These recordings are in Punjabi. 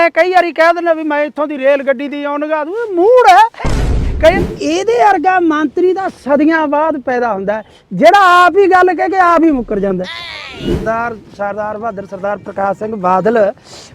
ਮੈਂ ਕਈ ਵਾਰੀ ਕਹਿ ਦਿੰਦਾ ਵੀ ਮੈਂ ਇੱਥੋਂ ਦੀ ਰੇਲ ਗੱਡੀ ਦੀ ਆਉਣ ਲਗਾ ਦੂੰ ਇਹ ਮੂੜ ਹੈ ਕਈ ਇਹਦੇ ਵਰਗਾ ਮੰਤਰੀ ਦਾ ਸਦੀਆਂ ਬਾਅਦ ਪੈਦਾ ਹੁੰਦਾ ਹੈ, ਜਿਹੜਾ ਆਪ ਹੀ ਗੱਲ ਕਹਿ ਕੇ ਆਪ ਹੀ ਮੁੱਕਰ ਜਾਂਦਾ ਹੈ। ਸਰਦਾਰ ਸਰਦਾਰ ਬਹਾਦਰ ਸਰਦਾਰ ਪ੍ਰਕਾਸ਼ ਸਿੰਘ ਬਾਦਲ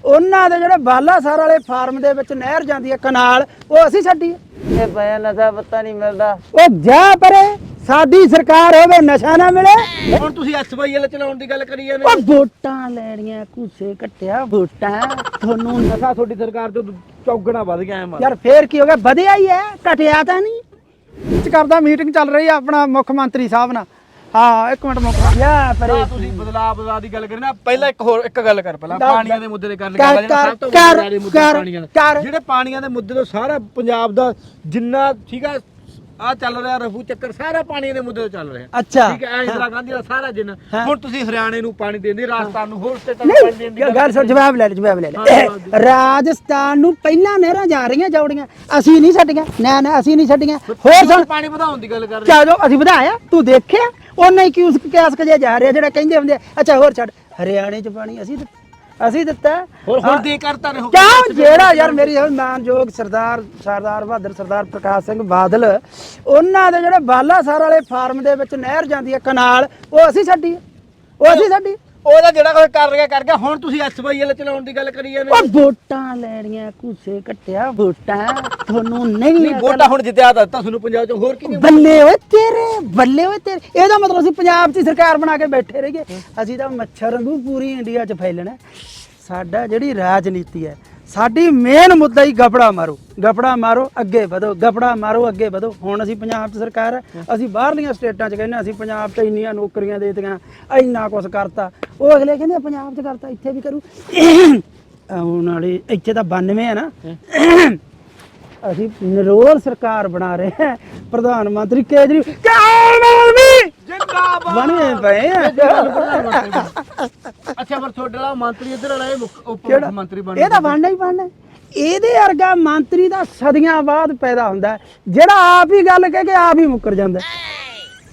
ਉਹਨਾਂ ਦੇ ਜਿਹੜੇ ਬਾਲਾਸਰ ਵਾਲੇ ਫਾਰਮ ਦੇ ਵਿੱਚ ਨਹਿਰ ਜਾਂਦੀ ਹੈ ਕਨਾਲ ਉਹ ਅਸੀਂ ਛੱਡੀ ਹੈ। ਇਹ ਪਿਆ ਨਸ਼ਾ ਪੱਤਾ ਨਹੀਂ ਮਿਲਦਾ ਉਹ ਜਾ ਪਰੇ ਸਾਡੀ ਸਰਕਾਰ ਹੋਵੇ ਨਸ਼ਾ ਨਾ ਮਿਲੇ। ਹੁਣ ਤੁਸੀਂ ਐਸਵਾਈਐਲ ਚਲਾਉਣ ਦੀ ਗੱਲ ਕਰੀ ਜਾਂਦੇ ਉਹ ਵੋਟਾਂ ਲੈਣੀਆਂ ਕੁਸੇ ਕੱਟਿਆ ਵੋਟਾਂ। ਤੁਹਾਨੂੰ ਨਸ਼ਾ ਤੁਹਾਡੀ ਸਰਕਾਰ ਤੋਂ ਚੌਗਣਾ ਵੱਧ ਗਿਆ ਐ ਯਾਰ ਫੇਰ ਕੀ ਹੋ ਗਿਆ? ਵਧਿਆ ਹੀ ਹੈ ਘਟਿਆ ਤਾਂ ਨਹੀਂ। ਚ ਕਰਦਾ ਮੀਟਿੰਗ ਚੱਲ ਰਹੀ ਆ ਆਪਣਾ ਮੁੱਖ ਮੰਤਰੀ ਸਾਹਿਬ ਨਾਲ। ਹਾਂ ਇੱਕ ਮਿੰਟ ਮੁੱਖ ਜਾ ਪਰੇ ਤੁਸੀਂ ਬਦਲਾਅ ਬਦਲਾਅ ਦੀ ਗੱਲ ਕਰੀ ਨਾ ਪਹਿਲਾਂ ਇੱਕ ਹੋਰ ਇੱਕ ਗੱਲ ਕਰ ਪਹਿਲਾਂ ਪਾਣੀਆਂ ਦੇ। ਮੁੱਦੇ ਤੇ ਕਰ ਕਰ- ਲੱਗਾ ਜਿਹੜਾ ਸਭ ਤੋਂ ਕਰ- ਵੱਡਾ ਮੁੱਦਾ ਕਰ- ਪਾਣੀਆਂ ਦਾ। ਕਰ। ਜਿਹੜੇ ਪਾਣੀਆਂ ਦੇ ਮੁੱਦੇ ਤੋਂ ਸਾਰਾ ਪੰਜਾਬ ਦਾ ਜਿੰਨਾ ਠੀਕ ਆ ਆ ਚੱਲ ਰਿਹਾ ਰਫੂ ਚੱਕਰ ਸਾਰਾ ਪਾਣੀਆਂ ਦੇ ਮੁੱਦੇ ਤੋਂ ਚੱਲ ਰਿਹਾ। ਅੱਛਾ। ਠੀਕ ਹੈ ਇੰਦਰਾ ਗਾਂਧੀ ਦਾ ਸਾਰਾ ਹਾਂ। ਹੁਣ ਤੁਸੀਂ ਹਰਿਆਣੇ ਨੂੰ ਪਾਣੀ ਦੇਂਦੇ ਰਾਜਸਥਾਨ ਨੂੰ ਹੋਰ ਸਟੇਟਾਂ ਨੂੰ ਪਾਣੀ ਦੇਣ ਦੀ ਨਹੀਂ ਗੱਲ ਸੁਣ ਜਵਾਬ ਲੈ ਲੈ ਜਵਾਬ ਲੈ ਲੈ। ਰਾਜਸਥਾਨ ਨੂੰ ਪਹਿਲਾਂ ਨਹਿਰਾਂ ਜਾ ਰਹੀਆਂ ਜੌੜੀਆਂ ਅਸੀਂ ਨਹੀਂ ਛੱਡੀਆਂ ਨਾ ਨਾ ਅਸੀਂ ਨਹੀਂ ਛੱਡੀਆਂ। ਹੋਰ ਸੁਣ। ਪਾਣੀ ਵਧਾਉਣ ਦੀ ਗੱਲ ਕਰ ਰਹੇ ਜੋ ਅਸੀਂ ਵਧਾਇਆ ਤੂੰ ਦੇਖਿਆ? ਉਹਨਾਂ ਕਿਉਂ ਕਿਆਸ ਕਜੇ ਜਾ ਰਿਹਾ ਜਿਹੜਾ ਕਹਿੰਦੇ ਹੁੰਦੇ ਅੱਛਾ ਹੋਰ ਛੱਡ। ਹਰਿਆਣੇ ਚ ਪਾਣੀ ਅਸੀਂ ਅਸੀਂ ਦਿੱਤਾ ਹੋਰ। ਹੁਣ ਦੇ ਕਰਤਾ ਨੇ ਕਿਉਂ? ਜਿਹੜਾ ਯਾਰ ਮੇਰੀ ਮਾਨਯੋਗ ਸਰਦਾਰ ਸਰਦਾਰ ਬਹਾਦਰ ਸਰਦਾਰ ਪ੍ਰਕਾਸ਼ ਸਿੰਘ ਬਾਦਲ ਉਹਨਾਂ ਦੇ ਜਿਹੜੇ ਬਾਲਾਸਰ ਵਾਲੇ ਫਾਰਮ ਦੇ ਵਿੱਚ ਨਹਿਰ ਜਾਂਦੀ ਹੈ ਕਨਾਲ ਉਹ ਅਸੀਂ ਛੱਡੀ। ਉਹ ਅਸੀਂ ਛੱਡੀ ਉਹਦਾ ਜਿਹੜਾ ਕੁਝ ਕਰ ਰਿਹਾ ਕਰ ਗਿਆ। ਹੁਣ ਤੁਸੀਂ ਐਸਵਾਈਐਲ ਚਲਾਉਣ ਦੀ ਗੱਲ ਕਰੀ ਜਾਂਦੇ ਉਹ ਵੋਟਾਂ ਲੈਣੀਆਂ ਕੁਸੇ ਕੱਟਿਆ ਵੋਟਾਂ ਤੁਹਾਨੂੰ ਨਹੀਂ ਨਹੀਂ ਵੋਟਾਂ ਹੁਣ ਜਿੱਤਿਆ ਤਾਂ ਤੁਹਾਨੂੰ ਪੰਜਾਬ ਚ। ਹੋਰ ਕੀ ਬੱਲੇ ਓਏ ਤੇਰੇ ਬੱਲੇ ਓਏ ਤੇਰੇ। ਇਹਦਾ ਮਤਲਬ ਅਸੀਂ ਪੰਜਾਬ 'ਚ ਸਰਕਾਰ ਬਣਾ ਕੇ ਬੈਠੇ ਰਹੀਏ। ਅਸੀਂ ਤਾਂ ਮੱਛਰ ਨੂੰ ਪੂਰੀ ਇੰਡੀਆ 'ਚ ਫੈਲਣਾ। ਸਾਡਾ ਜਿਹੜੀ ਰਾਜਨੀਤੀ ਹੈ ਸਾਡੀ ਮੇਨ ਮੁੱਦਾ ਹੀ ਗਪੜਾ ਮਾਰੋ ਗਪੜਾ ਮਾਰੋ ਅੱਗੇ ਵਧੋ ਗਪੜਾ ਮਾਰੋ ਅੱਗੇ ਵਧੋ। ਹੁਣ ਅਸੀਂ ਪੰਜਾਬ 'ਚ ਸਰਕਾਰ ਹੈ ਅਸੀਂ ਬਾਹਰਲੀਆਂ ਸਟੇਟਾਂ 'ਚ ਕਹਿੰਦੇ ਅਸੀਂ ਪੰਜਾਬ 'ਚ ਇੰਨੀਆਂ ਨੌਕਰੀਆਂ ਦੇ ਦਿੱਤੀਆਂ ਇੰਨਾ ਕੁਝ ਕਰਤਾ। ਉਹ ਅਗਲੇ ਕਹਿੰਦੇ ਪੰਜਾਬ 'ਚ ਕਰਤਾ ਇੱਥੇ ਵੀ ਕਰੂ। ਆਉਣ ਵਾਲੀ ਇੱਥੇ ਤਾਂ 92 ਹੈ ਨਾ। ਅਸੀਂ ਨਿਰੋਲ ਸਰਕਾਰ ਬਣਾ ਰਹੇ ਹਾਂ ਪ੍ਰਧਾਨ ਮੰਤਰੀ ਕੇਜਰੀ ਕੇਜਰੀਵਾਲ ਵੀ! ਜਿੰਦਾਬਾਦ! ਬਣੇ ਪਏ ਆ ਤੁਹਾਡੇ ਵਾਲਾ ਮੰਤਰੀ ਇੱਧਰ ਵਾਲਾ ਇਹ ਮੁੱਖ ਉਪ ਕਿਹੜਾ? ਮੁੱਖ ਮੰਤਰੀ ਬਣ ਇਹ ਤਾਂ ਬਣਨਾ ਹੀ ਬਣਨਾ ਇਹਦੇ ਵਰਗਾ ਮੰਤਰੀ ਦਾ ਸਦੀਆਂ ਬਾਅਦ ਪੈਦਾ ਹੁੰਦਾ ਜਿਹੜਾ ਆਪ ਹੀ ਗੱਲ ਕਹਿ ਕੇ ਆਪ ਹੀ ਮੁੱਕਰ ਜਾਂਦਾ।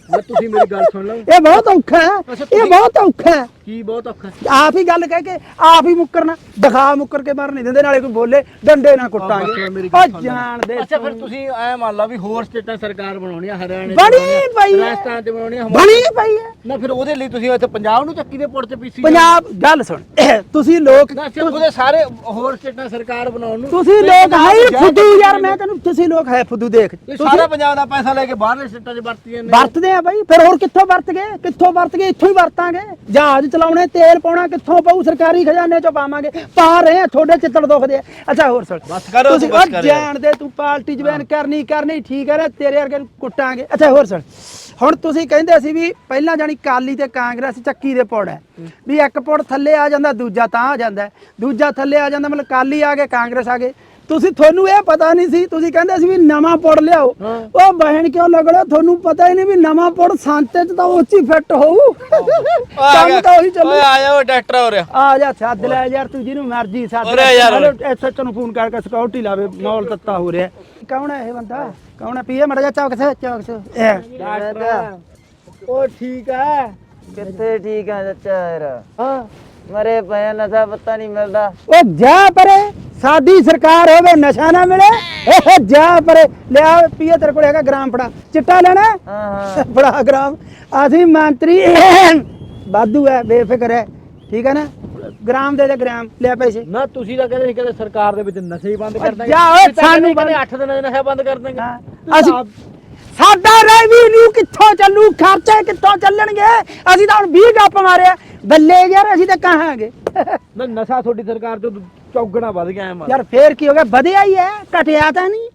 ਮੈਂ ਤੁਸੀਂ ਮੇਰੀ ਗੱਲ ਸੁਣ ਲਓ ਇਹ ਬਹੁਤ ਔਖਾ ਹੈ ਇਹ ਬਹੁਤ ਔਖਾ ਹੈ ਕੀ ਬਹੁਤ ਔਖਾ। ਆਪ ਹੀ ਗੱਲ ਕਹਿ ਕੇ ਆਪ ਹੀ ਮੁੱਕਰਨਾ ਦਿਖਾ ਮੁੱਕਰ ਕੇ ਮਾਰ ਨਹੀਂ ਦਿੰਦੇ ਨਾਲੇ ਕੋਈ ਬੋਲੇ ਡੰਡੇ ਨਾ ਕੁੱਟਾਂਗੇ। ਉਹ ਸੁਣ। ਲੈ। ਜਾਣਦੇ ਅੱਛਾ ਫਿਰ ਤੁਸੀਂ ਐ ਮੰਨ ਲਓ ਵੀ ਹੋਰ ਸਟੇਟਾਂ ਸਰਕਾਰ ਬਣਾਉਣੀ ਆ ਹਰਿਆਣੇ ਬਣੀ ਪਈ ਹੈ। ਰਾਜਸਥਾਨ ਚ ਬਣਾਉਣੀ ਆ, ਬਣੀ ਪਈ ਹੈ। ਨਾ ਫਿਰ ਉਹਦੇ ਲਈ ਤੁਸੀਂ ਇੱਥੇ ਪੰਜਾਬ ਨੂੰ ਚੱਕੀ ਦੇ ਪੁੜ ਚ ਪੀਸੀ ਪੰਜਾਬ ਗੱਲ ਸੁਣ। ਤੁਸੀਂ ਲੋਕ ਨਾ ਉਹਦੇ ਸਾਰੇ ਹੋਰ ਸਟੇਟਾਂ ਸਰਕਾਰ ਬਣਾਉਣ ਨੂੰ। ਤੁਸੀਂ ਤੇ ਲੋਕ ਪੰਜਾਬ ਹੈ ਹੀ ਜਾ ਫੁੱਦੂ ਯਾਰ ਮੈਂ ਤੈਨੂੰ ਤੁਸੀਂ ਲੋਕ ਹੈ ਫੁੱਦੂ ਦੇਖ। ਸਾਰਾ ਪੰਜਾਬ ਦਾ ਪੈਸਾ ਲੈ ਕੇ ਬਾਹਰਲੇ ਸਟੇਟਾਂ 'ਚ ਵਰਤੀ ਜਾਂਦੇ ਆ। ਵਰਤਦੇ ਆ ਬਾਈ ਫਿਰ ਹੋਰ ਕਿੱਥੋਂ ਵਰਤ ਗਏ? ਕਿੱਥੋਂ ਵਰਤ ਗਏ? ਇੱਥੋਂ ਹੀ ਵਰਤਾਂਗੇ। ਜਹਾਜ਼ ਚਲਾਉਣੇ ਤੇਲ ਪਾਉਣਾ ਕਿੱਥੋਂ ਪਊ? ਸਰਕਾਰੀ ਖਜ਼ਾਨੇ ਚੋਂ ਪਾਵਾਂਗੇ। ਪਾ ਰਹੇ ਆ ਤੁਹਾਡੇ ਚਿੱਤੜ ਦੁਖਦੇ ਆ। ਅੱਛਾ ਹੋਰ ਸੁਣ। ਬਸ ਕਰੋ ਤੁਸੀਂ ਬਸ ਕਰ। ਜਾਣਦੇ ਤੂੰ ਪਾਰਟੀ ਜਵੈਨ ਕਰਨੀ ਕਰਨੀ ਠੀਕ ਹੈ ਨਾ ਤੇਰੇ ਵਰਗੇ ਨੂੰ ਕੁੱਟਾਂਗੇ। ਅੱਛਾ ਹੋਰ ਸੁਣ। ਹੁਣ ਤੁਸੀਂ ਕਹਿੰਦੇ ਸੀ ਵੀ ਪਹਿਲਾਂ ਜਾਨੀ ਕਾਲੀ ਤੇ ਕਾਂਗਰਸ ਚੱਕੀ ਦੇ ਪੁੜ ਹੈ। ਵੀ ਇੱਕ ਪੁੜ ਥੱਲੇ ਆ ਜਾਂਦਾ ਦੂਜਾ ਤਾਂ ਆ ਜਾਂਦਾ। ਦੂਜਾ ਥੱਲੇ ਆ ਜਾਂਦਾ ਮਤਲਬ ਕਾਲੀ ਆ ਗਏ ਕਾਂਗਰਸ ਆ ਗਏ। ਤੁਸੀਂ ਤੁਹਾਨੂੰ ਇਹ ਪਤਾ ਨਹੀਂ ਸੀ ਤੁਸੀਂ ਕਹਿੰਦੇ ਸੀ ਵੀ ਨਵਾਂ ਪੁੜ ਲਿਆਓ। ਉਹ ਬਹਿਣ ਕਿਉਂ ਲੱਗੜਾ ਤੁਹਾਨੂੰ ਪਤਾ ਹੀ ਨਹੀਂ ਵੀ ਨਵਾਂ ਪੁੜ ਸੰਤੇ ਚ ਤਾਂ ਉੱਚੀ ਫਿੱਟ ਹੋਊ। ਕੰਮ ਤਾਂ ਉਹੀ ਚੱਲੂ। ਓਏ ਆ ਜਾ ਓ ਡਾਕਟਰ ਹੋ ਰਿਹਾ। ਆ ਜਾ ਸੱਦ ਲੈ ਯਾਰ ਤੂੰ ਜਿਹਨੂੰ ਮਰਜ਼ੀ ਸੱਦ ਉਰੇ ਯਾਰ। ਐਸਐਚ ਨੂੰ ਫੋਨ ਕਰਕੇ ਸਿਕਿਉਰਿਟੀ ਲਾਵੇ ਮੌਲ ਤੱਤਾ ਹੋ ਰਿਹਾ। ਕੌਣ ਹੈ ਇਹ ਬੰਦਾ? ਕੌਣ ਹੈ? ਪੀਏ ਮੜਾ ਜਾ ਚੌਕ ਸੇ ਚੌਕ ਸੇ ਇਹ। ਉਹ ਠੀਕ ਹੈ। ਕਿੱਥੇ ਠੀਕ ਆ ਚਾਚਾ ਯਾਰ? ਹਾਂ। ਮਰੇ ਪਿਆ ਨਸ਼ਾ ਪੱਤਾ ਨਹੀਂ ਮਿਲਦਾ। ਉਹ ਜਾ ਪਰੇ ਸਾਡੀ ਸਰਕਾਰ ਹੋਵੇ ਨਸ਼ਾ ਨਾ ਮਿਲੇ। ਇਹ ਜਾ ਪਰੇ। ਲਿਆ ਪੀਏ ਤੇਰੇ ਕੋਲ ਹੈਗਾ ਗ੍ਰਾਮ ਫੜਾ। ਚਿੱਟਾ ਲੈਣਾ? ਹੈ? ਹਾਂ। ਹਾਂ ਬੜਾ ਗ੍ਰਾਮ। ਅਸੀਂ ਮੰਤਰੀ ਵਾਧੂ ਹੈ ਬੇਫਿਕਰ ਹੈ ਠੀਕ ਹੈ ਨਾ? ਗ੍ਰਾਮ ਦੇ ਦੇ ਗ੍ਰਾਮ। ਲਿਆ ਪੈਸੇ। ਨਾ ਤੁਸੀਂ ਤਾਂ ਕਹਿੰਦੇ ਸੀ ਕਿ ਸਰਕਾਰ ਦੇ ਵਿੱਚ ਨਸ਼ੇ ਹੀ ਬੰਦ ਕਰ ਦਾਂਗੇ ਜਾ ਓਏ, ਤੁਸੀਂ ਤਾਂ ਸਾਨੂੰ ਕਹਿੰਦੇ 8 ਦਿਨਾਂ ਦੇ ਨਸ਼ਾ ਬੰਦ ਕਰ ਦਾਂਗੇ ਹਾਂ, ਅਸੀਂ ਸਾਡਾ ਰੈਵਨਿਊ ਕਿੱਥੋਂ ਚੱਲੂ? ਖਰਚੇ ਕਿੱਥੋਂ ਚੱਲਣਗੇ? ਅਸੀਂ ਤਾਂ ਹੁਣ 20 ਗੱਪ ਮਾਰਿਆ। ਬੱਲੇ ਯਾਰ ਅਸੀਂ ਤਾਂ ਕਹਾਂਗੇ ਨਾ ਨਸ਼ਾ ਤੁਹਾਡੀ ਸਰਕਾਰ ਤੋਂ ਚੌਗਣਾ ਵੱਧ ਗਿਆ ਐ ਯਾਰ ਫੇਰ ਕੀ ਹੋ ਗਿਆ? ਵਧਿਆ ਹੀ ਹੈ। ਘਟਿਆ ਤਾਂ ਨਹੀਂ।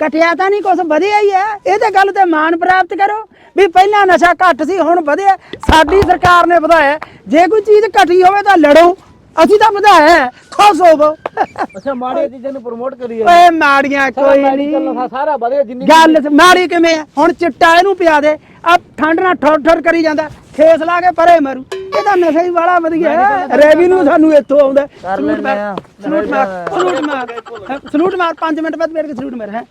ਘਟਿਆ ਤਾਂ ਨਹੀਂ ਕੁਛ ਵਧਿਆ ਹੀ ਹੈ। ਇਹ ਤੇ ਗੱਲ ਤੇ ਮਾਣ ਪ੍ਰਾਪਤ ਕਰੋ ਵੀ ਪਹਿਲਾਂ ਨਸ਼ਾ ਘੱਟ ਸੀ ਹੁਣ ਵਧਿਆ। ਸਾਡੀ ਸਰਕਾਰ ਨੇ ਵਧਾਇਆ। ਜੇ ਕੋਈ ਚੀਜ਼ ਘਟੀ ਹੋਵੇ ਤਾਂ ਲੜੋ। ਅਸੀਂ ਤਾਂ ਵਧਾਇਆ ਖੁਸ਼ ਹੋਵੋ। ਅੱਛਾ ਮਾੜੀਆਂ ਚੀਜ਼ਾਂ ਨੂੰ ਪ੍ਰਮੋਟ ਕਰੀ ਓਏ ਮਾੜੀਆਂ ਕੋਈ ਨਹੀਂ ਸਾਰਾ ਵਧਿਆ ਜਿੰਨੀ ਗੱਲ ਮਾੜੀ ਕਿਵੇਂ ਆ? ਹੁਣ ਚਿੱਟਾ ਇਹਨੂੰ ਪਿਆ ਦੇ ਆ ਠੰਡ ਨਾਲ ਠਰ ਠਰ ਕਰੀ ਜਾਂਦਾ ਖੇਸ ਲਾ ਕੇ ਪਰੇ ਮਰੂ। ਇਹ ਤਾਂ ਨਸ਼ਾ ਹੀ ਵਾਲਾ ਵਧੀਆ। ਰੈਵਨਿਊ ਸਾਨੂੰ ਇੱਥੋਂ ਆਉਂਦਾ। ਸਲੂਟ। ਮਾਰ ਸਲੂਟ ਮਾਰ ਸਲੂਟ ਮਾਰ। ਸਲੂਟ ਮਾਰ 5 ਮਿੰਟ ਬਾਅਦ ਮੇਰੇ ਕੇ ਸਲੂਟ ਮਾਰ ਹੈ।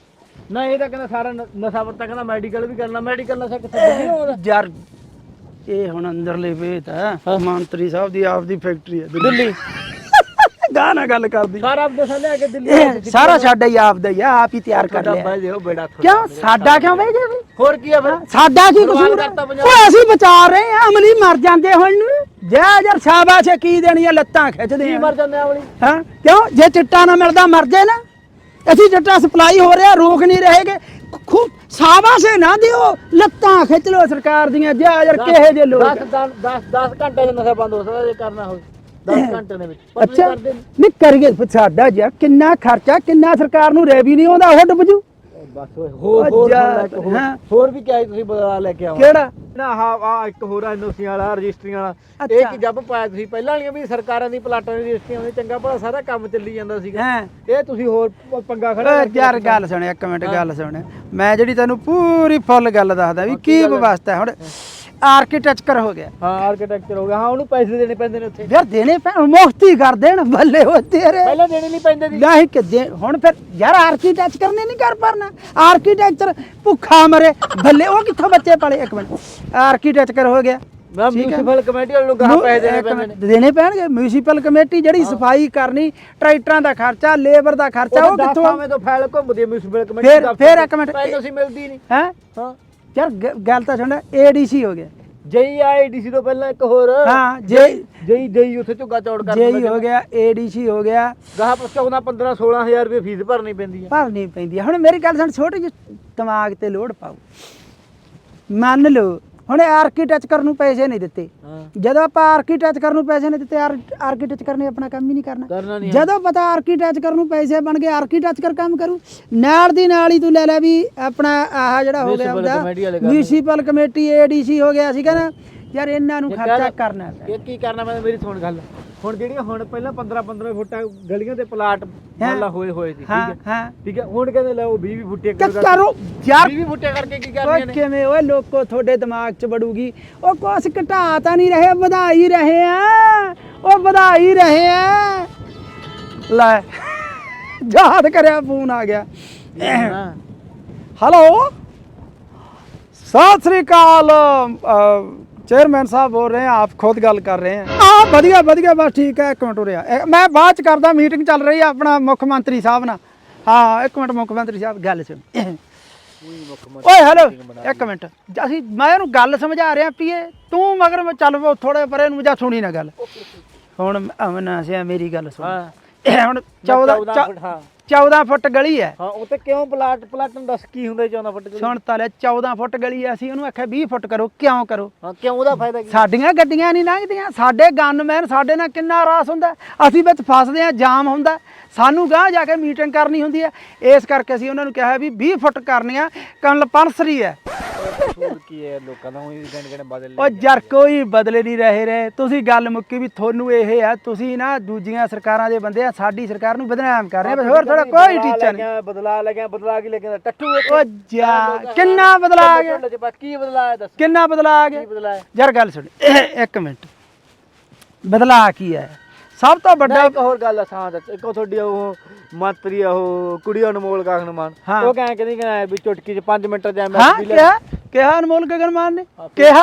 ਨਾ ਇਹ ਤਾਂ ਕਹਿੰਦਾ ਸਾਰਾ ਨਸ਼ਾ ਪੱਤਾ ਕਹਿੰਦਾ ਮੈਡੀਕਲ ਵੀ ਕਰਨਾ ਮੈਡੀਕਲ ਨਸ਼ਾ ਕਿੱਥੇ ਯਾਰ ਇਹ ਹੁਣ ਅੰਦਰਲੇ ਵੇਤ ਹੈ। ਮੰਤਰੀ ਸਾਹਿਬ ਦੀ ਆਪ ਦੀ ਫੈਕਟਰੀ ਹੈ। ਦਿੱਲੀ। ਨਾ ਗੱਲ ਕਰਦੀ। ਸਾਰਾ ਦੇਸਾਂ ਲਿਆ ਕੇ ਦਿੱਲੀ ਸਾਰਾ ਸਾਡਾ ਹੀ ਆਪਦਾ ਹੀ ਆ ਆਪ ਹੀ ਤਿਆਰ ਕਰ ਲਿਆ। ਬਾਈ ਦੇਖੋ ਬੇੜਾ ਕਿਉਂ? ਸਾਡਾ ਕਿਉਂ ਵੇ ਜੀ ਹੋਰ ਕੀ ਆ ਫਿਰ ਸਾਡਾ ਕੀ ਕਸੂਰ। ਓਏ ਅਸੀਂ ਬਚਾ ਰਹੇ ਆ ਅਮਲੀ ਮਰ ਜਾਂਦੇ ਹੁਣ ਨੂੰ। ਜਾ ਯਾਰ ਸ਼ਾਬਾਸ਼ ਕੀ ਦੇਣੀ ਆ ਲੱਤਾਂ ਖਿੱਚਦੇ ਕੀ ਆ? ਮਰ ਜਾਂਦੇ ਆ ਵਾਲੀ ਹਾਂ ਕਿਉਂ? ਜੇ ਚਿੱਟਾ ਨਾ ਮਿਲਦਾ ਮਰ ਜੇ ਨਾ। ਅਸੀਂ ਚਿੱਟਾ ਸਪਲਾਈ ਹੋ ਰਿਹਾ ਰੋਕ ਨਹੀਂ ਰਹੇਗੇ। ਖੂਬ ਸ਼ਾਬਾਸ਼ ਨਾ ਦਿਓ ਲੱਤਾਂ ਖਿੱਚ ਲੋ ਸਰਕਾਰ ਦੀਆਂ ਜਾ ਯਾਰ ਕਿਹੇ ਜੇ ਲੋਕ। 10 10 10 ਘੰਟੇ ਦਾ ਨਸ਼ਾ ਬੰਦ ਹੋ ਸਕਦਾ ਜੇ ਕਰਨਾ ਹੋਵੇ। 10 ਘੰਟੇ ਦੇ ਵਿੱਚ ਅੱਛਾ। ਨਹੀਂ ਕਰੀਏ ਸਾਡਾ ਯਾਰ ਕਿੰਨਾ ਖਰਚਾ ਕਿੰਨਾ ਸਰਕਾਰ ਨੂੰ ਰੈਵਨਿਊ ਆਉਂਦਾ ਉਹ ਡੁੱਬ ਜੂ ਬਸ ਹੋਰ ਹੋਰ ਹੋਰ- ਵੀ ਕਿਹਾ ਸੀ ਤੁਸੀਂ ਬਦਲਾ ਲੈ ਕੇ ਆਓ। ਕਿਹੜਾ? ਨਾ ਆਹ ਆ ਇੱਕ ਹੋਰ ਐਨਓਸੀ ਵਾਲਾ ਰਜਿਸਟਰੀਆਂ ਵਾਲਾ। ਇਹ ਕੀ ਜੱਬ ਪਾਇਆ ਤੁਸੀਂ ਪਹਿਲਾਂ ਵਾਲੀਆਂ ਵੀ ਸਰਕਾਰਾਂ ਦੀ ਪਲਾਟਾਂ ਦੀ ਰਜਿਸਟਰੀਆਂ ਹੁੰਦੀਆਂ ਚੰਗਾ ਭਲਾ ਸਾਰਾ ਕੰਮ ਚੱਲੀ ਜਾਂਦਾ ਸੀਗਾ। ਹਾਂ। ਇਹ ਤੁਸੀਂ ਹੋਰ ਪ- ਪੰਗਾ ਖੜਾ ਓਏ ਯਾਰ। ਗੱਲ ਸੁਣ ਇੱਕ ਮਿੰਟ ਗੱਲ ਸੁਣ ਮੈਂ ਜਿਹੜੀ ਤੈਨੂੰ ਪੂਰੀ ਫੁੱਲ ਗੱਲ ਦੱਸਦਾ ਵੀ ਕੀ ਵਿਵਸਥਾ ਹੈ? ਹੁਣ ਆਰਕੀਟੈਕਚਰ ਹੋ ਗਿਆ। ਹਾਂ ਆਰਕੀਟੈਕਚਰ ਹੋ ਗਿਆ। ਹਾਂ ਉਹਨੂੰ ਪੈਸੇ ਦੇਣੇ ਪੈਂਦੇ ਨੇ ਉੱਥੇ। ਯਾਰ ਦੇਣੇ ਪੈਣ ਮੁਫਤੀ ਕਰ ਦੇਣ ਬੱਲੇ ਹੋ ਤੇਰੇ। ਪਹਿਲਾਂ ਦੇਣੇ ਨਹੀਂ ਪੈਂਦੇ ਸੀ। ਨਹੀਂ ਕਿ ਦੇ- ਹੁਣ ਫਿਰ ਯਾਰ ਆਰਕੀਟੈਕਚਰ ਕਰਨੇ ਨਹੀਂ ਕਰ ਪਰਨਾ। ਆਰਕੀਟੈਕਚਰ ਭੁੱਖਾ ਮਰੇ ਬੱਲੇ ਉਹ ਕਿੱਥੋਂ ਬੱਚੇ ਪਾਲੇ? ਇੱਕ ਮਿੰਟ। ਆਰਕੀਟੈਕਚਰ ਹੋ ਗਿਆ। ਮੈਂ। ਮਿਊਨਿਸਪਲ ਕਮੇਟੀ ਵਾਲੇ ਨੂੰ ਨੂੰ ਪੈਸੇ ਦੇਣੇ ਨੇ। ਦੇਣੇ ਪੈਣਗੇ। ਮਿਊਨਿਸਪਲ ਕਮੇਟੀ ਜਿਹੜੀ ਸਫ਼ਾਈ ਕਰਨੀ ਟਰੈਕਟਰਾਂ ਦਾ ਖਰਚਾ ਲੇਬਰ ਦਾ ਖਰਚਾ ਉਹ ਕਿੱਥੋਂ ਸਾਵੇਂ ਤੋਂ ਫਾਈਲ ਘੁੰਮਦੀ ਹੈ ਮਿਊਨਿਸਪਲ ਕਮੇਟੀ ਫਿਰ- ਦਫ਼ਤਰ ਫਿਰ। ਇੱਕ ਮਿੰਟ। ਪਹਿਲਾਂ ਅਸੀਂ ਮਿਲਦੀ ਨਹੀਂ। ਹੈ? ਹਾਂ। ਯਾਰ ਗ- ਗੱਲ ਤਾਂ ਸੁਣ ਏਡੀਸੀ ਹੋ ਗਿਆ। ਜਈ ਆਈਡੀਸੀ ਤੋਂ ਪਹਿਲਾਂ ਇੱਕ ਹੋਰ। ਹਾਂ ਜੇ ਜਈ ਜਈ ਉੱਥੇ ਝੁੱਗਾ ਚੌੜ ਕਰ ਜੇਈ ਹੋ ਗਿਆ ਏਡੀਸੀ ਹੋ ਗਿਆ। ਗਾਹ 14 15 16000 ਰੁਪਏ ਫੀਸ ਭਰਨੀ ਪੈਂਦੀ ਹੈ ਭਰਨੀ ਪੈਂਦੀ ਹੈ ਹੁਣ ਮੇਰੀ ਗੱਲ ਸੁਣ ਛੋਟੀ ਜਿਹੀ ਦਿਮਾਗ ਤੇ ਲੋਡ ਪਾਓ। ਮੰਨ ਲਓ ਹੁਣ ਆਰਕੀਟੈਕਚਰ ਨੂੰ ਪੈਸੇ ਨਹੀਂ ਦਿੱਤੇ। ਜਦੋਂ ਆਪਾਂ ਆਰਕੀਟੈਕਚਰ ਨੂੰ ਪੈਸੇ ਨਹੀਂ ਦਿੱਤੇ ਆਰਕੀਟੈਕਚਰ ਨੇ ਆਪਣਾ ਕੰਮ ਹੀ ਨਹੀਂ ਕਰਨਾ। ਜਦੋਂ ਪਤਾ ਆਰਕੀਟੈਕਚਰ ਨੂੰ ਪੈਸੇ ਬਣ ਗਏ ਆਰਕੀਟੈਕਚਰ ਕੰਮ ਕਰੂ। ਨਾਲ ਦੀ ਨਾਲ ਹੀ ਤੂੰ ਲੈ ਲੈ ਵੀ ਆਪਣਾ ਆਹ ਜਿਹੜਾ ਹੋ ਗਿਆ ਕਰਨਗੇ। ਮਿਊਨਿਸਪਲ ਕਮੇਟੀ ਏਡੀਸੀ ਹੋ ਗਿਆ ਸੀਗਾ ਨਾ? ਯਾਰ ਇਹਨਾਂ ਨੂੰ ਖਰਚਾ ਕਰਨਾ। ਇਹ ਕੀ ਕਰਨਾ ਮੈਂ ਮੇਰੀ ਸੁਣ ਗੱਲ। ਹੁਣ ਜਿਹੜੀਆਂ ਹੁਣ ਪਹਿਲਾਂ 15 15 ਫੁੱਟਾਂ ਗਲੀਆਂ ਤੇ ਪਲਾਟ ਮਹੱਲਾ ਹੋਏ ਹੋਏ ਸੀ ਠੀਕ ਹਾਂ। ਠੀਕ ਹੈ ਹੁਣ ਕਹਿੰਦੇ ਲੈ ਉਹ 20 20 ਫੁੱਟੇ ਕਿ ਕਰੋ ਯਾਰ। 20 ਫੁੱਟੇ ਕਰਕੇ ਕੀ ਓਏ ਕਰਨੀਆਂ ਨੇ? ਕਿਵੇਂ? ਓਏ ਲੋਕੋ ਤੁਹਾਡੇ ਦਿਮਾਗ 'ਚ ਵੜੂਗੀ। ਉਹ ਕੁਛ ਘਟਾ ਤਾਂ ਨਹੀਂ ਰਹੇ ਵਧਾਈ ਰਹੇ ਆ। ਉਹ ਵਧਾਈ ਰਹੇ ਆ। ਲੈ ਯਾਦ ਕਰਿਆ ਫੋਨ ਆ ਗਿਆ। ਹਾਂ। हेलो ਸਤਿ ਸ੍ਰੀ ਅਕਾਲ। ਚੇਅਰਮੈਨ ਸਾਹਿਬ ਬੋਲ ਰਹੇ ਆ ਆਪ ਖੁਦ ਗੱਲ ਕਰ ਰਹੇ ਆ ਆ। ਵਧੀਆ ਵਧੀਆ ਬਸ ਠੀਕ ਹੈ ਇੱਕ ਮਿੰਟ ਉਰੇ ਆ। ਇਹ ਮੈਂ ਬਾਅਦ ਚ ਕਰਦਾ ਮੀਟਿੰਗ ਚੱਲ ਰਹੀ ਆ ਆਪਣਾ ਮੁੱਖ ਮੰਤਰੀ ਸਾਹਿਬ ਨਾਲ। ਹਾਂ ਇੱਕ ਮਿੰਟ ਮੁੱਖ ਮੰਤਰੀ ਸਾਹਿਬ ਗੱਲ ਸੁਣ। ਓਏ ਹੈਲੋ ਇੱਕ ਮਿੰਟ। ਅਸੀਂ ਮੈਂ ਇਹਨੂੰ ਗੱਲ ਸਮਝਾ ਰਿਹਾ ਪੀਏ ਤੂੰ ਮਗਰ ਮੈਂ ਚੱਲ ਥੋੜੇ ਪਰੇ ਨੂੰ ਜਾ ਸੁਣੀ ਨਾ ਗੱਲ। ਹੁਣ ਅਮਨ ਸਿਆ ਮੇਰੀ ਗੱਲ ਸੁਣ। ਹੁਣ 14 14 ਫੁੱਟ ਹਾਂ। 14 ਫੁੱਟ ਗਲੀ ਹੈ। ਹਾਂ ਉਹ ਤੇ ਕਿਉਂ ਪਲਾਟ ਪਲਾਟਨ ਦੱਸ ਕੀ ਹੁੰਦਾ 14 ਫੁੱਟ ਗਲੀ? ਸੁਣ ਤਾਂ ਲੈ 14 ਫੁੱਟ ਗਲੀ ਹੈ ਅਸੀਂ ਉਹਨੂੰ ਆਖਿਆ 20 ਫੁੱਟ ਕਰੋ ਕਿਉਂ ਕਰੋ? ਹਾਂ ਕਿਉਂ ਉਹਦਾ ਫਾਇਦਾ ਕੀ? ਸਾਡੀਆਂ ਗੱਡੀਆਂ ਨਹੀਂ ਲੰਘਦੀਆਂ ਸਾਡੇ ਗਨਮੈਨ ਸਾਡੇ ਨਾਲ ਕਿੰਨਾ ਰਾਸ ਹੁੰਦਾ ਅਸੀਂ ਵਿੱਚ ਫਸਦੇ ਆ ਜਾਮ ਹੁੰਦਾ ਸਾਨੂੰ ਗਾਂ ਜਾ ਕੇ ਮੀਟਿੰਗ ਕਰਨੀ ਹੁੰਦੀ ਹੈ। ਇਸ ਕਰਕੇ ਅਸੀਂ ਉਹਨਾਂ ਨੂੰ ਕਿਹਾ ਵੀ 20 ਫੁੱਟ ਕਰਨੀਆਂ ਕੰਪਲਸਰੀ ਹੈ। ਕਸੂਰ ਕੀ ਹੈ ਲੋਕਾਂ ਦਾ ਉਹੀ ਗਣ ਗਣ ਬਦਲ ਉਹ ਜਰ ਕੋਈ ਬਦਲੇ ਨਹੀਂ ਰਹੇ ਰਹੇ। ਤੁਸੀਂ ਗੱਲ ਮੁੱਕੀ ਵੀ ਤੁਹਾਨੂੰ ਇਹ ਆ ਤੁਸੀਂ ਨਾ ਦੂਜੀਆਂ ਸਰਕਾਰਾਂ ਦੇ ਬੰਦੇ ਆ ਸਾਡੀ ਸਰਕਾਰ ਨੂੰ ਬਦਨਾਮ ਕਰ ਰਹੇ ਆ ਬਸ ਹੋਰ ਥੋੜਾ ਕੋਈ ਟੀਚਾ ਨਹੀਂ। ਬਦਲਾ ਲੈ ਗਿਆ ਬਦਲਾ ਕੀ ਲੈ ਕੇ ਆਂਦਾ? ਟੱਟੂ ਉਹ ਜਾ ਕਿੰਨਾ ਬਦਲਾ ਆ ਗਿਆ? ਕੀ ਬਦਲਾ ਹੈ ਦੱਸ? ਕਿੰਨਾ ਬਦਲਾ ਆ ਗਿਆ? ਬਦਲਾ ਹੈ ਯਾਰ ਗੱਲ ਸੁਣ ਇੱਕ ਮਿੰਟ। ਬਦਲਾ ਕੀ ਹੈ? ਸਭ ਤੋਂ ਵੱਡਾ ਇੱਕ ਹੋਰ ਗੱਲ ਆ ਸਾਂ ਦੱਸ ਇੱਕ ਉਹ ਤੁਹਾਡੀ ਉਹ ਮੰਤਰੀ ਆ ਉਹ ਕੁੜੀ ਅਨਮੋਲ ਕਾਖਨਮਾਨ ਹਾਂ। ਉਹ ਕਹਿ ਕਹਿੰਦੀ ਕਿ ਵੀ ਚੁਟਕੀ ਚ 5 ਮਿੰਟ ਜਾਂ ਹਾਂ ਐਮਐਸਪੀ ਲੈ ਕਿਹਾ ਅਨਮੋਲ ਗਗਨਮਾਨ ਨੇ? ਕਿਹਾ?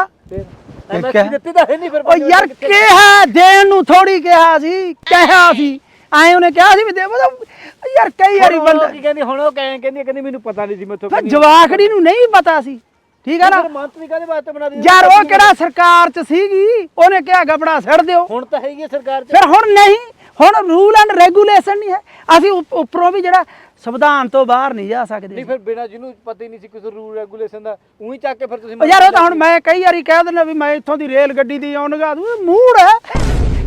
ਐਮਐਸਪੀ ਦਿੱਤੀ ਤਾਂ ਹੈ ਨਹੀਂ ਫਿਰ ਉਹ ਪੰਜ ਯਾਰ? ਕਿਹਾ? ਦੇਣ ਨੂੰ ਥੋੜੀ ਕਿਹਾ ਸੀ ਕਿਹਾ ਸੀ। ਐ ਉਹਨੇ ਕਿਹਾ ਸੀ ਵੀ ਤਾਂ ਯਾਰ ਕਈ ਵਾਰੀ ਬੰਦਾ ਕੀ ਕਹਿੰਦੀ ਹੁਣ ਉਹ ਕਹਿ ਕਹਿੰਦੀ ਕਹਿੰਦੀ ਮੈਨੂੰ ਪਤਾ ਨਹੀਂ ਸੀ ਮੈਥੋਂ ਫਿਰ ਜਵਾਖੜੀ ਨੂੰ ਨਹੀਂ ਪਤਾ ਸੀ। ਠੀਕ ਹੈ ਨਾ? ਮੰਤਰੀ ਕਾਹਦੇ ਵਾਸਤੇ ਬਣਾ ਦਿੱਤੀ ਯਾਰ ਉਹ ਕਿਹੜਾ ਸਰਕਾਰ ਚ ਸੀਗੀ? ਉਹਨੇ ਕਿਹਾ ਗਬੜਾ ਛੱਡ ਦਿਓ। ਹੁਣ ਤਾਂ ਹੈਗੀ ਸਰਕਾਰ ਚ। ਫਿਰ ਹੁਣ ਨਹੀਂ। ਹੁਣ ਰੂਲ ਐਂਡ ਰੈਗੂਲੇਸ਼ਨ ਨਹੀਂ ਹੈ। ਅਸੀਂ ਉੱਪ- ਉੱਪਰੋਂ ਵੀ ਜਿਹੜਾ ਸੰਵਿਧਾਨ ਤੋਂ ਬਾਹਰ ਨਹੀਂ ਜਾ ਸਕਦੇ ਨਹੀਂ ਫਿਰ ਬਿਨਾ ਜਿਹਨੂੰ ਪਤਾ ਹੀ ਨਹੀਂ ਸੀ ਕਿਸੇ ਰੂਲ ਰੈਗੂਲੇਸ਼ਨ ਦਾ ਉਹੀ ਚੱਕ ਕੇ ਫਿਰ ਤੁਸੀਂ ਉਹ ਯਾਰ ਉਹ ਤਾਂ ਹੁਣ ਮੈਂ ਕਈ ਵਾਰੀ ਕਹਿ ਦਿੰਦਾ ਵੀ ਮੈਂ ਇੱਥੋਂ ਦੀ ਰੇਲ ਗੱਡੀ ਦੀ ਆਉਣਗਾ ਤੂੰ ਮੂਡ ਹੈ।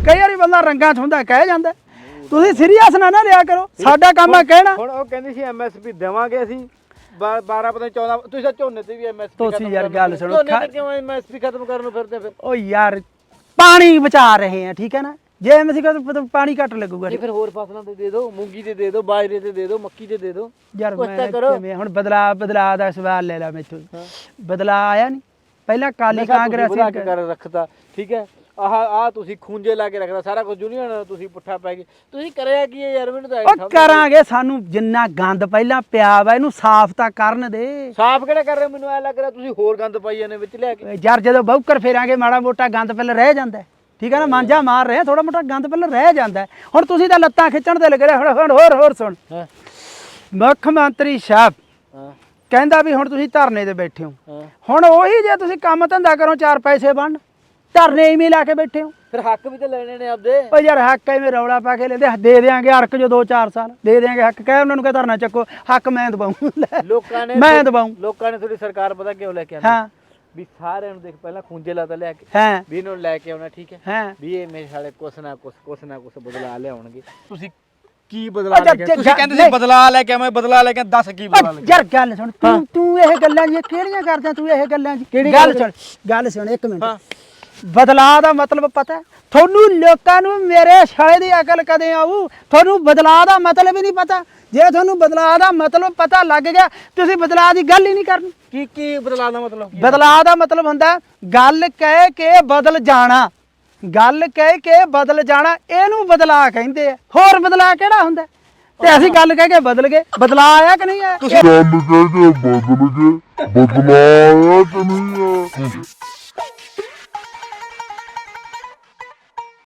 ਕਈ ਵਾਰੀ ਬੰਦਾ ਰੰਗਾਂ ਚ ਹੁੰਦਾ ਕਹਿ ਜਾਂਦਾ। ਤੁਸੀਂ ਸੀਰੀਅਸ ਨਾ ਨਾ ਲਿਆ ਕਰੋ ਸਾਡਾ ਕੰਮ ਹੈ ਕਹਿਣਾ। ਹੁਣ ਉਹ ਕਹਿੰਦੀ ਸੀ ਐਮਐਸਪੀ ਦੇਵਾਂਗੇ ਅਸੀਂ। 12 ਪਤਾ 14 ਤੁਸੀਂ ਤਾਂ ਝੋਨੇ ਤੇ ਵੀ ਐਮਐਸਪੀ ਤੁਸੀਂ ਯਾਰ ਗੱਲ ਸੁਣੋ, ਝੋਨੇ ਤੇ ਕਿਉਂ ਐਮਐਸਪੀ ਖਤਮ ਕਰਨ ਨੂੰ ਫਿਰਦੇ ਫਿਰ? ਓ ਯਾਰ ਪਾਣੀ ਬਚਾ ਰਹੇ ਆ ਠੀਕ ਹੈ ਨਾ? ਜੇ ਐਮਸੀ ਕੋ ਪਾਣੀ ਘੱਟ ਲੱਗੂਗਾ ਨਹੀਂ ਫਿਰ ਹੋਰ ਫਸਲਾਂ ਤੇ ਦੇ ਦਿਓ ਮੂੰਗੀ ਤੇ ਦੇ ਦਿਓ ਬਾਜਰੇ ਤੇ ਦੇ ਦਿਓ ਮੱਕੀ ਤੇ ਦੇ ਦਿਓ ਯਾਰ ਕੁਛ ਤਾਂ ਮੈਂ ਕਰੋ। ਕਿਵੇਂ ਹੁਣ ਬਦਲਾ ਬਦਲਾ ਦਾ ਸਵਾਲ ਲੈ ਲਾ ਮੈਥੋਂ। ਬਦਲਾ ਆਇਆ ਨਹੀਂ ਪਹਿਲਾਂ ਕਾਲੀ ਕਾਂਗਰਸ ਕੇ ਕਰ ਰੱਖਤਾ ਠੀਕ ਹੈ? ਆਹ ਆ ਤੁਸੀਂ ਖੂੰਜੇ ਲਾ ਕੇ ਰੱਖਦਾ ਸਾਰਾ ਕੁਝ ਯੂਨੀਅਨ ਤੁਸੀਂ ਪੁੱਠਾ ਪੈ ਗਏ। ਤੁਸੀਂ ਕਰਿਆ ਕੀ ਹੈ ਯਾਰ ਮੈਨੂੰ ਤਾਂ ਇਹ ਉਹ ਕਰਾਂਗੇ ਸਾਨੂੰ ਜਿੰਨਾ ਗੰਦ ਪਹਿਲਾਂ ਪਿਆ ਵਾ ਇਹਨੂੰ ਸਾਫ਼ ਤਾਂ ਕਰਨ ਦੇ। ਸਾਫ਼ ਕਿਹੜਾ ਕਰ ਰਹੇ ਹੋ? ਮੈਨੂੰ ਐ ਲੱਗ ਰਿਹਾ ਤੁਸੀਂ ਹੋਰ ਗੰਦ ਪਾਈ ਜਾਂਦੇ ਵਿੱਚ ਲਿਆ ਕੇ। ਯਾਰ ਜਦੋਂ ਬੌਕਰ ਫੇਰਾਂਗੇ ਮਾੜਾ ਮੋਟਾ ਗੰਦ ਪਹਿਲਾਂ ਰਹਿ ਜਾਂਦਾ ਹੈ। ਠੀਕ ਹੈ ਨਾ ਮਾਂਜਾ ਮਾਰ ਰਹੇ ਥੋੜਾ ਮੋਟਾ ਗੰਦ ਪਹਿਲਾਂ ਰਹਿ ਜਾਂਦਾ। ਹੁਣ ਤੁਸੀਂ ਤਾਂ ਲੱਤਾਂ ਖਿੱਚਣ ਤੇ ਲੱਗੇ ਹੁਣ ਹੋਰ ਹੋਰ ਸੁਣ। ਮੁੱਖ ਮੰਤਰੀ ਸਾਹਿਬ ਕਹਿੰਦਾ ਵੀ ਹੁਣ ਤੁਸੀਂ ਧਰਨੇ ਤੇ ਬੈਠੇ ਹੋ। ਹੁਣ ਉਹੀ ਜੇ ਤੁਸੀਂ ਕੰਮ ਧੰਦਾ ਕਰੋ ਚਾਰ ਪੈਸੇ ਬਣ ਧਰਨੇ ਇਵੇਂ ਲਾ ਕੇ ਬੈਠੇ ਹੋ। ਫਿਰ ਹੱਕ ਵੀ ਤੇ ਲੈਣੇ ਨੇ ਆਪਦੇ। ਓ ਯਾਰ ਹੱਕ ਐਵੇਂ ਰੌਲਾ ਪਾ ਕੇ ਲੈਂਦੇ ਦੇ ਦੇਾਂਗੇ ਅਰਕ ਜੋ 2-4 ਸਾਲ ਦੇ ਦੇਾਂਗੇ ਹੱਕ ਕਹਿ ਉਹਨਾਂ ਨੂੰ ਕਹ ਧਰਨਾ ਚੱਕੋ ਹੱਕ ਮੈਂ ਦਬਾਉਂ ਲੋਕਾਂ ਨੇ ਮੈਂ ਦਬਾਉਂ ਲੋਕਾਂ ਨੇ ਥੋੜੀ ਸਰਕਾਰ ਪਤਾ ਕਿਉਂ ਲੈ ਕੇ ਆਉਂਦੀ ਹਾਂ। ਵੀ ਸਾਰਿਆਂ ਨੂੰ ਦੇਖ ਪਹਿਲਾਂ ਖੂੰਜੇ ਲਾ ਤਾਂ ਲੈ ਕੇ ਹਾਂ। ਵੀ ਇਹਨੂੰ ਲੈ ਕੇ ਆਉਣਾ ਠੀਕ ਹੈ? ਹਾਂ। ਵੀ ਇਹ ਮੇਰੇ ਸਾਲੇ ਕੁਛ ਨਾ ਕੁਛ ਕੁਛ ਨਾ ਕੁਛ ਬਦਲਾ ਲਿਆਉਣਗੇ। ਤੁਸੀਂ ਕੀ ਬਦਲਾ ਲੈ ਕੇ ਤੁਸੀਂ ਕਹਿੰਦੇ ਸੀ। ਬਦਲਾ ਲੈ ਕੇ ਆਵਾਂ ਬਦਲਾ ਲੈ ਕੇ ਦੱਸ ਕੀ ਬਦਲਾ ਲੈ ਯਾਰ ਗੱਲ ਸੁਣ ਤੂੰ ਤੂੰ ਇਹ ਗੱਲਾਂ ਜੀ ਕਿਹੜੀਆਂ ਕਰਦਾ ਤੂੰ ਇਹ ਗੱਲਾਂ ਜੀ ਕਿਹੜੀ ਗੱਲ ਸੁਣ ਗੱਲ ਸੁਣ ਇੱਕ ਮਿੰਟ। ਹਾਂ। ਬਦਲਾਅ ਦਾ ਮਤਲਬ ਪਤਾ? ਤੁਹਾਨੂੰ ਲੋਕਾਂ ਨੂੰ ਮੇਰੇ ਸਾਲੇ ਦੀ ਅਕਲ ਕਦੇ ਆਊ? ਤੁਹਾਨੂੰ ਬਦਲਾਅ ਦਾ ਮਤਲਬ ਹੀ ਨਹੀਂ ਪਤਾ? ਜੇ ਤੁਹਾਨੂੰ ਬਦਲਾਅ ਦਾ ਮਤਲਬ ਪਤਾ ਲੱਗ ਗਿਆ ਤੁਸੀਂ ਬਦਲਾਅ ਦੀ ਗੱਲ ਹੀ ਨਹੀਂ ਕਰਨੀ। ਕੀ ਕੀ ਬਦਲਾ ਦਾ ਮਤਲਬ ਕੀ ਹੈ? ਬਦਲਾਅ ਦਾ ਮਤਲਬ ਹੁੰਦਾ ਗੱਲ ਕਹਿ ਕੇ ਬਦਲ ਜਾਣਾ। ਗੱਲ ਕਹਿ ਕੇ ਬਦਲ ਜਾਣਾ ਇਹਨੂੰ ਬਦਲਾਅ ਕਹਿੰਦੇ ਆ। ਹੋਰ ਬਦਲਾਅ ਕਿਹੜਾ ਹੁੰਦਾ? ਤੇ ਅਸੀਂ ਗੱਲ ਕਹਿ ਕੇ ਬਦਲ ਗਏ। ਬਦਲਾਅ ਆਇਆ ਕਿ ਨਹੀਂ ਆਇਆ? ਗੱਲ ਕਹਿ ਕੇ ਬਦਲ ਗਏ। ਬਦਲਾਇਆ ਕਿ ਨਹੀਂ ਆ